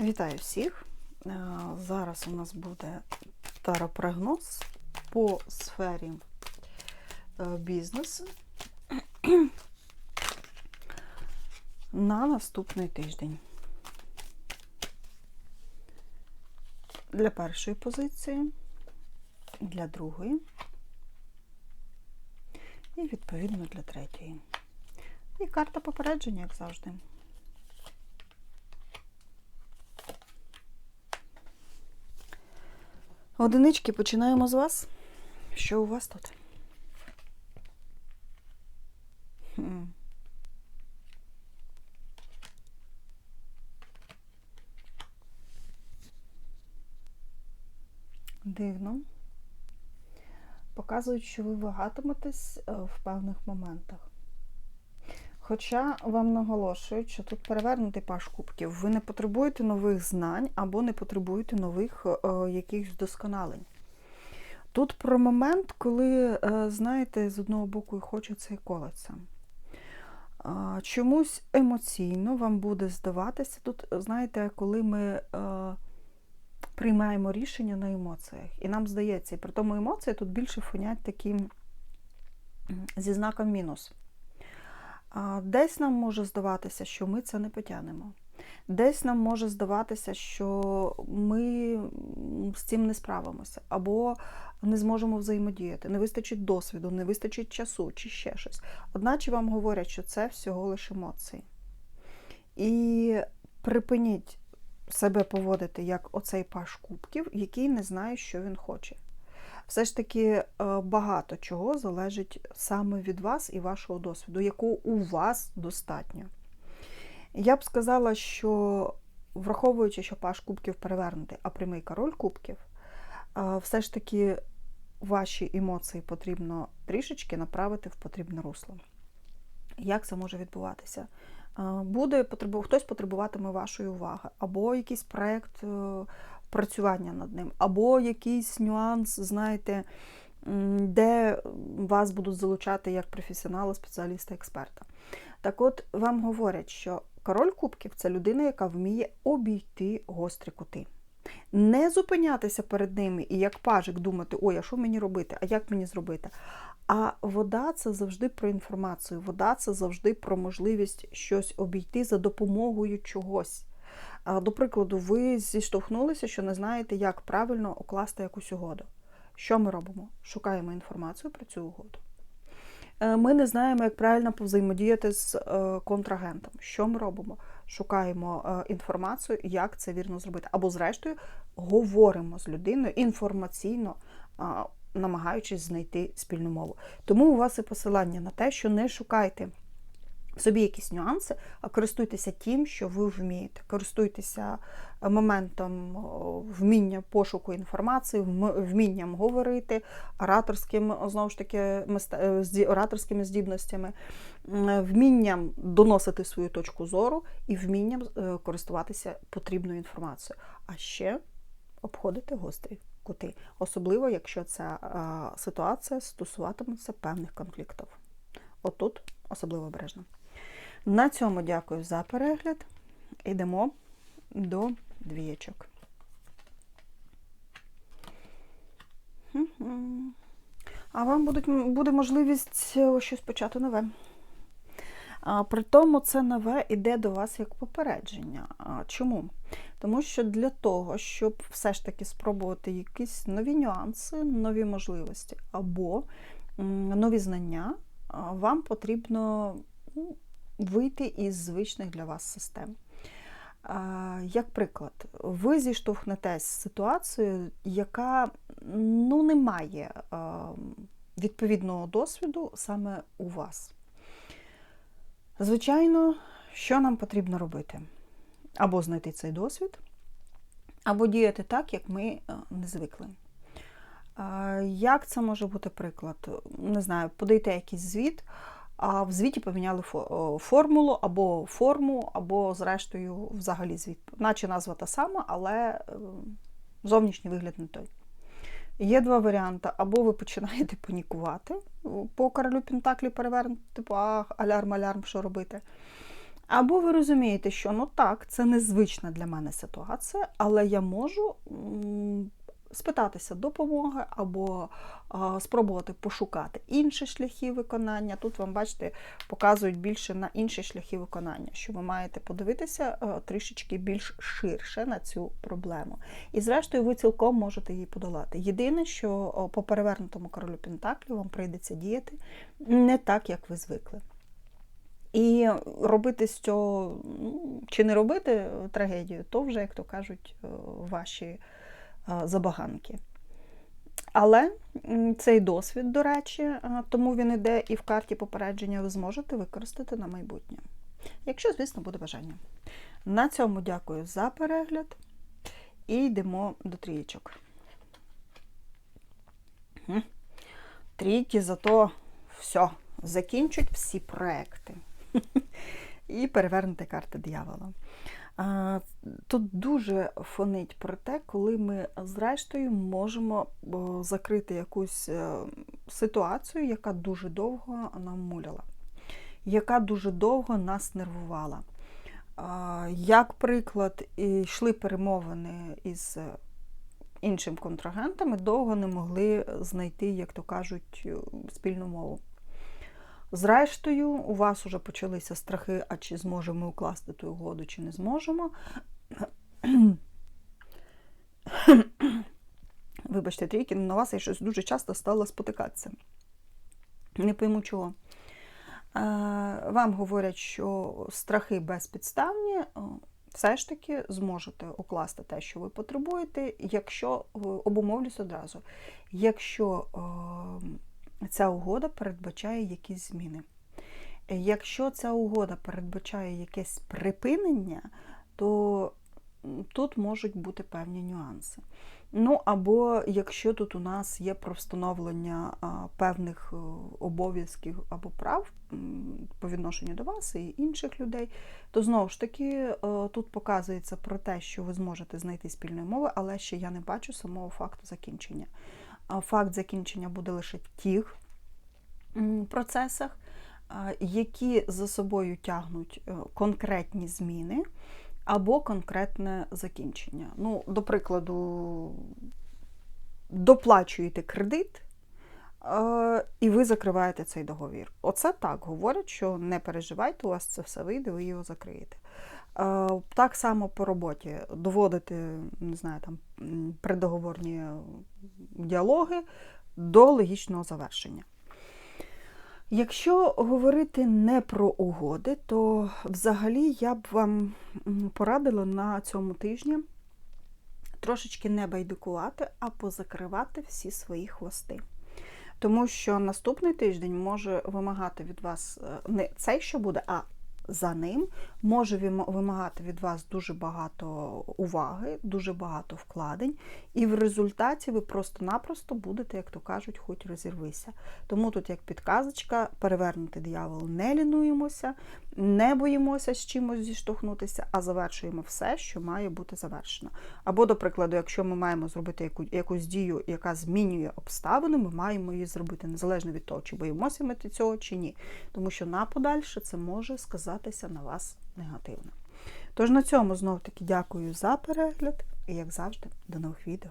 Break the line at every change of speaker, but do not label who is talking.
Вітаю всіх! Е, Зараз у нас буде таропрогноз по сфері е, бізнесу на наступний тиждень. Для першої позиції, для другої і відповідно для третьої. І карта попередження, як завжди. Одинички, починаємо з вас. Що у вас тут? Дивно. Показують, що ви вагатиметесь е, в певних моментах. Хоча вам наголошують, що тут перевернутий паш кубків. Ви не потребуєте нових знань або не потребуєте нових е, якихось вдосконалень. Тут про момент, коли, е, знаєте, з одного боку і хочеться і колеться. Е, чомусь емоційно вам буде здаватися, тут, знаєте, коли ми е, приймаємо рішення на емоціях. І нам здається, і при тому емоції тут більше фонять таким зі знаком мінус. Десь нам може здаватися, що ми це не потягнемо. Десь нам може здаватися, що ми з цим не справимося, або не зможемо взаємодіяти, не вистачить досвіду, не вистачить часу чи ще щось. Одначе вам говорять, що це всього лише емоції. І припиніть себе поводити як оцей паш кубків, який не знає, що він хоче. Все ж таки е, багато чого залежить саме від вас і вашого досвіду, якого у вас достатньо. Я б сказала, що враховуючи, що паш кубків перевернутий, а прямий король кубків, е, все ж таки ваші емоції потрібно трішечки направити в потрібне русло. Як це може відбуватися? Е, буде хтось потребуватиме вашої уваги, або якийсь проєкт працювання над ним, або якийсь нюанс, знаєте, де вас будуть залучати як професіонала, спеціаліста, експерта. Так от вам говорять, що король кубків це людина, яка вміє обійти гострі кути. Не зупинятися перед ними і як пажик думати, ой, а що мені робити, а як мені зробити? А вода це завжди про інформацію. Вода це завжди про можливість щось обійти за допомогою чогось. До прикладу, ви зіштовхнулися, що не знаєте, як правильно укласти якусь угоду. Що ми робимо? Шукаємо інформацію про цю угоду. Е, ми не знаємо, як правильно повзаємодіяти з е, контрагентом. Що ми робимо? Шукаємо е, інформацію, як це вірно зробити. Або, зрештою, говоримо з людиною інформаційно, намагаючись знайти спільну мову. Тому у вас і посилання на те, що не шукайте собі якісь нюанси, а користуйтеся тим, що ви вмієте. Користуйтеся е, моментом вміння пошуку інформації, вмінням говорити, ораторським, знову ж таки, е, ораторськими здібностями, вмінням доносити свою точку зору і вмінням е, користуватися потрібною інформацією. А ще обходити гострі кути, особливо, якщо ця ситуація стосуватиметься певних конфліктів. Отут особливо обережно. На цьому дякую за перегляд. Йдемо до двієчок. А вам будуть, буде можливість е, щось почати нове. А, При тому це нове йде до вас як попередження. А, Чому? Тому що для того, щоб все ж таки спробувати якісь нові нюанси, нові можливості або нові знання, вам потрібно ну, вийти із звичних для вас систем. Як приклад, ви зіштовхнетесь з ситуацією, яка ну, не має відповідного досвіду саме у вас. Звичайно, що нам потрібно робити? Або знайти цей досвід, або діяти так, як ми не звикли. Як це може бути приклад? Не знаю, подайте якийсь звіт а в звіті поміняли формулу або форму, або, зрештою, взагалі звіт. Наче назва та сама, але ем, зовнішній вигляд не той. Є два варіанти. Або ви починаєте панікувати по королю Пентаклі перевернути, типу, ах, алярм, алярм, що робити. Або ви розумієте, що ну так, це незвична для мене ситуація, але я можу спитатися допомоги або а, спробувати пошукати інші шляхи виконання. Тут вам, бачите, показують більше на інші шляхи виконання, що ви маєте подивитися а, трішечки більш ширше на цю проблему. І зрештою, ви цілком можете її подолати. Єдине, що по перевернутому королю Пентаклі вам прийдеться діяти не так, як ви звикли. І робити з цього, ну, чи не робити трагедію, то вже, як то кажуть, е, ваші е, забаганки. Але цей досвід, до речі, е, тому він іде і в карті попередження ви зможете використати на майбутнє. Якщо, звісно, буде бажання. На цьому дякую за перегляд і йдемо до трієчок. Трійки зато все, закінчать всі проекти. І перевернути карти диявола. Тут дуже фонить про те, коли ми зрештою можемо закрити якусь е, ситуацію, яка дуже довго нам муляла, яка дуже довго нас нервувала. Як приклад, йшли перемовини із іншим контрагентами, довго не могли знайти, як то кажуть, спільну мову. Зрештою, у вас вже почалися страхи, а чи зможемо укласти ту угоду, чи не зможемо. Вибачте, трійки, на вас я щось дуже часто стала спотикатися. Не пойму чого. Вам говорять, що страхи безпідставні, все ж таки зможете укласти те, що ви потребуєте, якщо обумовлюсь одразу. Якщо ця угода передбачає якісь зміни. Е, Якщо ця угода передбачає якесь припинення, то тут можуть бути певні нюанси. Ну, або якщо тут у нас є про встановлення певних е, обов'язків або прав по відношенню до вас і інших людей, то знову ж таки е, тут показується про те, що ви зможете знайти спільної мови, але ще я не бачу самого факту закінчення. Факт закінчення буде лише в тих процесах, які за собою тягнуть е, конкретні зміни або конкретне закінчення. Ну, до прикладу, доплачуєте кредит, е, і ви закриваєте цей договір. Оце так говорять, що не переживайте, у вас це все вийде, ви його закриєте. Так само по роботі доводити, не знаю, там предоговорні діалоги до логічного завершення. Якщо говорити не про угоди, то взагалі я б вам порадила на цьому тижні трошечки не байдикувати, а позакривати всі свої хвости. Тому що наступний тиждень може вимагати від вас е, не цей, що буде, а за ним може вимагати від вас дуже багато уваги, дуже багато вкладень, і в результаті ви просто-напросто будете, як то кажуть, хоч розірвися. Тому тут, як підказочка, перевернути диявол не лінуємося, не боїмося з чимось зіштовхнутися, а завершуємо все, що має бути завершено. Або, до прикладу, якщо ми маємо зробити яку, якусь дію, яка змінює обставини, ми маємо її зробити незалежно від того, чи боїмося ми цього, чи ні. Тому що на подальше це може сказатися на вас негативно. Тож на цьому знов таки дякую за перегляд і, як завжди, до нових відео.